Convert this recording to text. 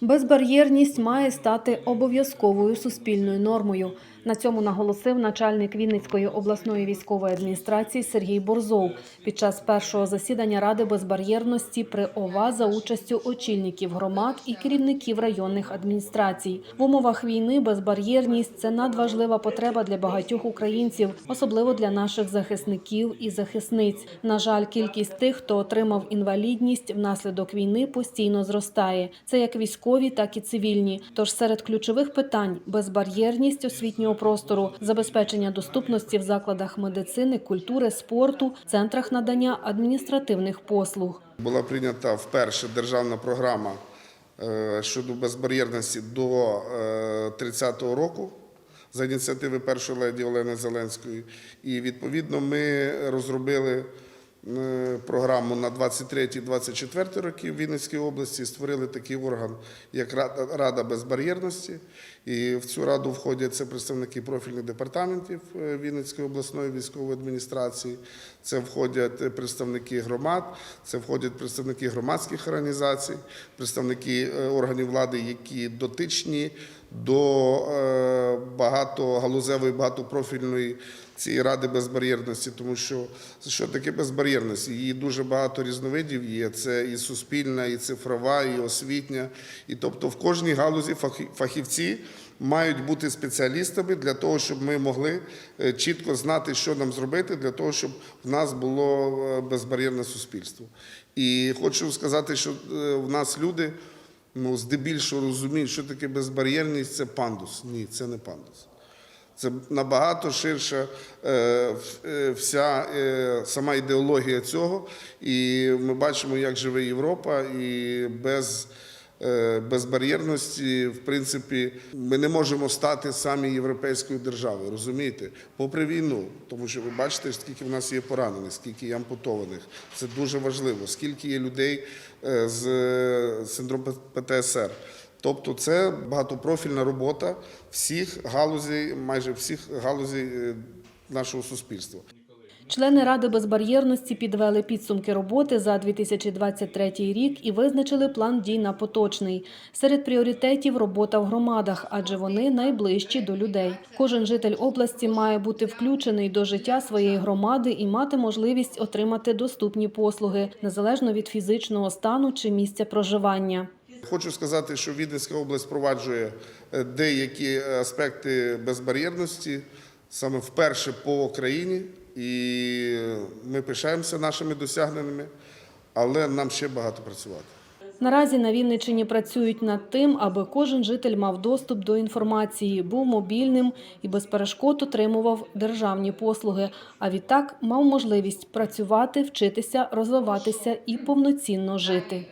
Безбар'єрність має стати обов'язковою суспільною нормою. На цьому наголосив начальник Вінницької обласної військової адміністрації Сергій Борзов під час першого засідання Ради безбар'єрності при ОВА за участю очільників громад і керівників районних адміністрацій. В умовах війни безбар'єрність це надважлива потреба для багатьох українців, особливо для наших захисників і захисниць. На жаль, кількість тих, хто отримав інвалідність внаслідок війни, постійно зростає. Це як військові, так і цивільні. Тож серед ключових питань безбар'єрність освітнього простору, забезпечення доступності в закладах медицини, культури, спорту, центрах надання адміністративних послуг. Була прийнята вперше державна програма е, щодо безбар'єрності до 30-го року за ініціативи першої леді Олени Зеленської. І відповідно ми розробили е, програму на 23-24 роки в Вінницькій області, створили такий орган, як Рада- безбар'єрності. І в цю раду входять це представники профільних департаментів е, Вінницької обласної військової адміністрації, це входять е, представники громад, це входять представники громадських організацій, представники е, органів влади, які дотичні до е, багатогалузевої, багатопрофільної цієї ради безбар'єрності, тому що що таке безбар'єрність? Її дуже багато різновидів є. Це і суспільна, і цифрова, і освітня. І тобто в кожній галузі фахівці мають бути спеціалістами для того, щоб ми могли е, чітко знати, що нам зробити, для того, щоб в нас було е, безбар'єрне суспільство. І хочу сказати, що в нас люди ну, здебільшого розуміють, що таке безбар'єрність це пандус. Ні, це не пандус. Це набагато ширша е, е, вся е, сама ідеологія цього. І ми бачимо, як живе Європа, і без безбар'єрності, в принципі, ми не можемо стати самі європейською державою, розумієте? Попри війну, тому що ви бачите, скільки в нас є поранених, скільки є ампутованих. Це дуже важливо, скільки є людей е, з е, синдромом ПТСР. Тобто це багатопрофільна робота всіх галузей, майже всіх галузей е, нашого суспільства. Члени Ради безбар'єрності підвели підсумки роботи за 2023 рік і визначили план дій на поточний. Серед пріоритетів робота в громадах, адже вони найближчі до людей. Кожен житель області має бути включений до життя своєї громади і мати можливість отримати доступні послуги незалежно від фізичного стану чи місця проживання. Хочу сказати, що Віденська область впроваджує е, деякі аспекти безбар'єрності саме вперше по країні, і ми пишаємося нашими досягненнями, але нам ще багато працювати. Наразі на Вінниччині працюють над тим, аби кожен житель мав доступ до інформації, був мобільним і без перешкод отримував державні послуги. А відтак мав можливість працювати, вчитися, розвиватися і повноцінно жити.